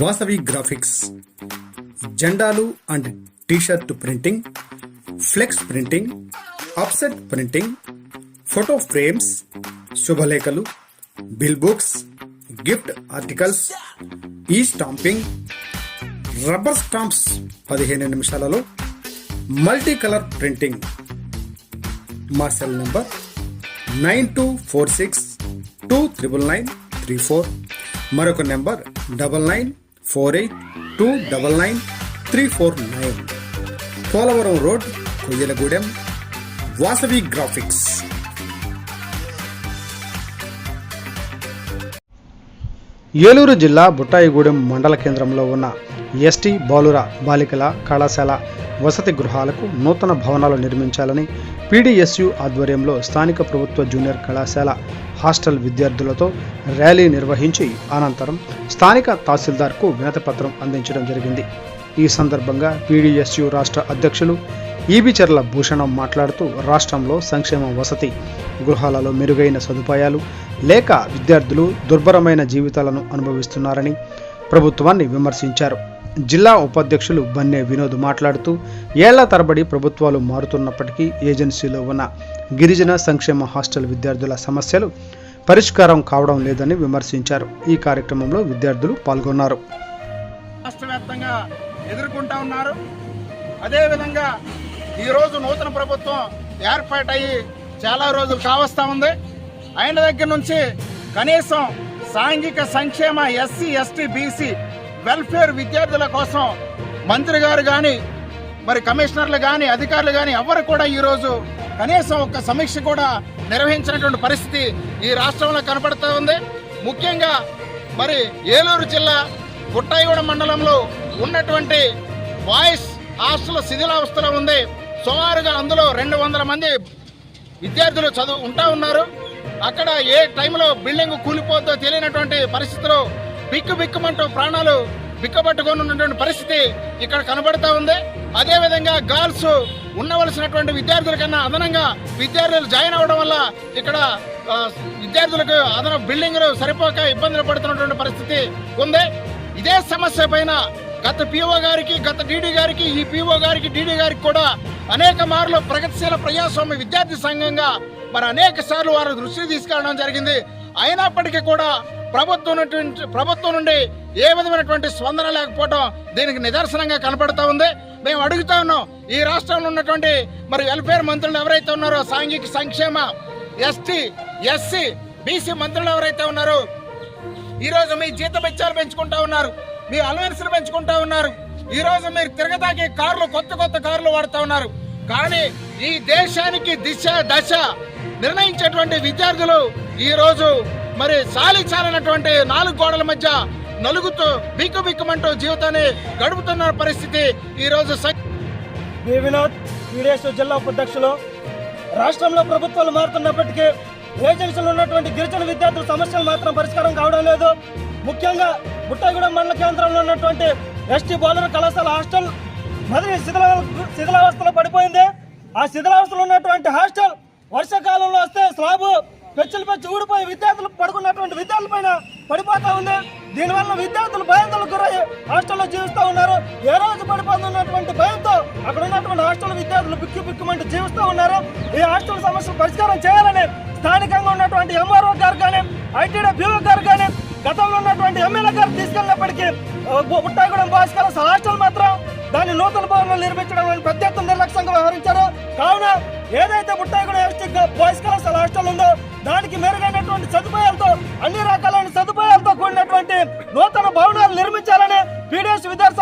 Vasavi graphics. జెండాలు and T-shirt printing flex printing offset printing photo frames శుభలేఖలు bill books gift articles ఈ stamping rubber stamps పదిహేను నిమిషాలలో multi colour printing. మా cell number nine two four six two triple nine three four. మరొక number double nine four eight two double nine three four nine Polavaram road Koyyalagudem. Vasavi graphics. Eluru జిల్లా బుట్టాయిగూడెం మండల కేంద్రంలో ఉన్న ST బాలుర బాలికల కళాశాల వసతి గృహాలకు నూతన భవనాలు నిర్మించాలని పీడీఎస్యు ఆధ్వర్యంలో స్థానిక ప్రభుత్వ జూనియర్ కళాశాల హాస్టల్ విద్యార్థులతో ర్యాలీ నిర్వహించి అనంతరం స్థానిక తహసీల్దార్కు వినతిపత్రం అందించడం జరిగింది. ఈ సందర్భంగా పీడీఎస్యు రాష్ట్ర అధ్యక్షులు ఈబిచర్ల భూషణం మాట్లాడుతూ రాష్ట్రంలో సంక్షేమ వసతి గృహాలలో మెరుగైన సదుపాయాలు లేక విద్యార్థులు దుర్భరమైన జీవితాలను అనుభవిస్తున్నారని ప్రభుత్వాన్ని విమర్శించారు. జిల్లా ఉపాధ్యక్షులు బన్నె వినోద్ మాట్లాడుతూ ఏళ్ళ తరబడి ప్రభుత్వాలు మారుతున్నప్పటికీ ఏజెన్సీలో ఉన్న గిరిజన సంక్షేమ హాస్టల్ విద్యార్థుల సమస్యలు పరిష్కారం కావడం లేదని విమర్శించారు. ఈ కార్యక్రమంలో విద్యార్థులు పాల్గొన్నారు. రాష్ట్ర వ్యాప్తంగా ఎదుర్కొంటా ఉన్నారు. అదేవిధంగా ఈరోజు నూతన ప్రభుత్వం ఏర్పాటయ్యి చాలా రోజులు కావస్తా ఉంది. ఆయన దగ్గర నుంచి కనీసం సాంఘిక సంక్షేమ ఎస్సీ ఎస్టీ బీసీ వెల్ఫేర్ విద్యార్థుల కోసం మంత్రి గారు కానీ మరి కమిషనర్లు కానీ అధికారులు కానీ ఎవరు కూడా ఈరోజు కనీసం ఒక సమీక్ష కూడా నిర్వహించినటువంటి పరిస్థితి ఈ రాష్ట్రంలో కనపడుతూ ఉంది. ముఖ్యంగా మరి ఏలూరు జిల్లా గుట్టాయిగూడ మండలంలో ఉన్నటువంటి బాయ్స్ హాస్టల్ శిథిలావస్థలో ఉంది. సుమారుగా అందులో రెండు వందల మంది విద్యార్థులు చదువు ఉంటా ఉన్నారు. అక్కడ ఏ టైంలో బిల్డింగ్ కూలిపోద్దో తెలియనటువంటి పరిస్థితిలో బిక్కు బిక్కుమంటూ ప్రాణాలు బిక్కబట్టుకొని ఉన్నటువంటి పరిస్థితి ఇక్కడ కనబడతా ఉంది. అదేవిధంగా గర్ల్స్ ఉండవలసినటువంటి విద్యార్థుల కన్నా అదనంగా విద్యార్థులు జాయిన్ అవ్వడం వల్ల ఇక్కడ విద్యార్థులకు అదన బిల్డింగ్లు సరిపోక ఇబ్బందులు పడుతున్నటువంటి పరిస్థితి ఉంది. ఇదే సమస్య పైన గత పిఓ గారికి గత డీడీ గారికి ఈ పిఓ గారికి డీడీ గారికి కూడా అనేక మార్లు ప్రగతిశీల ప్రజాస్వామ్య విద్యార్థి సంఘంగా మరి అనేక సార్లు వారి దృష్టికి తీసుకెళ్ళడం జరిగింది. అయినప్పటికీ కూడా ప్రభుత్వం ప్రభుత్వం నుండి ఏ విధమైనటువంటి స్పందన లేకపోవడం దీనికి నిదర్శనంగా కనపడుతూ ఉంది. మేము అడుగుతా ఉన్నాం ఈ రాష్ట్రంలో ఉన్నటువంటి మరి వెల్ఫేర్ మంత్రులు ఎవరైతే ఉన్నారో సాంఘిక సంక్షేమ ఎస్టీ ఎస్సీ బీసీ మంత్రులు ఎవరైతే ఉన్నారో ఈ రోజు మీ జీతబెచ్చాలు పెంచుకుంటా ఉన్నారు. మీ అలవెన్స్లు పెంచుకుంటా ఉన్నారు. ఈ రోజు మీరు తిరగదాకే కార్లు కొత్త కొత్త కార్లు వాడుతూ ఉన్నారు. కానీ ఈ దేశానికి దిశ దశ నిర్ణయించేటువంటి విద్యార్థులు ఈ రోజు మరి సాలించాలన్నటువంటి నాలుగు గోడల మధ్య నలుగుతూ బిక్కు బిక్కుమంటూ జీవితాన్ని గడుపుతున్న పరిస్థితి ఈ రోజు సం- వినోద్ జిల్లా ఉపాధ్యక్షులు రాష్ట్రంలో ప్రభుత్వాలు మారుతున్నప్పటికీ ఏజెన్సీలో ఉన్నటువంటి గిరిజన విద్యార్థుల సమస్యలు మాత్రం పరిష్కారం కావడం లేదు. ముఖ్యంగా బుట్టగూడెం మండల కేంద్రంలో ఉన్నటువంటి ఎస్టీ బాలుర కళాశాల హాస్టల్ మొదటి శిథిల శిథిలావస్థలో పడిపోయింది. ఆ శిథిలావస్థలో ఉన్నటువంటి హాస్టల్ వర్షాకాలంలో వస్తే స్లాబ్ పెచ్చులు పెచ్చి ఊడిపోయి విద్యార్థులు పడుకున్నటువంటి విద్యార్థుల పైన పడిపోతా ఉంది. దీనివల్ల విద్యార్థులు భయాందోళనకు గురై హాస్టల్లో జీవిస్తూ ఉన్నారు. ఏ రోజు పడిపోతున్నటువంటి భయంతో అక్కడ ఉన్నటువంటి హాస్టల్ విద్యార్థులు పిక్కి పిక్కుమంటూ జీవిస్తూ ఉన్నారు. ఈ హాస్టల్ సమస్యలు పరిష్కారం చేయాలని స్థానికంగా ఉన్నటువంటి ఎంఆర్ఓ గారు కానీ ఐటీడీ బ్యూరో గారు కానీ గతంలో ఉన్నటువంటి ఎమ్మెల్యే గారు తీసుకెళ్ళినప్పటికీ పుట్టాగూడెం బాయ్స్ కళాశాల హాస్టల్ మాత్రం దాన్ని నూతన భవనం నిర్మించడం పెద్ద ఎత్తున నిర్లక్ష్యంగా వ్యవహరించారు. కావున ఏదైతే బుట్టాగూడెం ఎస్టీ బాయ్స్ కళాశాల హాస్టల్ ఉందో దానికి మెరుగైనటువంటి సదుపాయాలతో అన్ని రకాలైన సదుపాయాలతో కూడినటువంటి నూతన భవనాలు నిర్మించాలని పీడిఎస్ విద్యార్థులు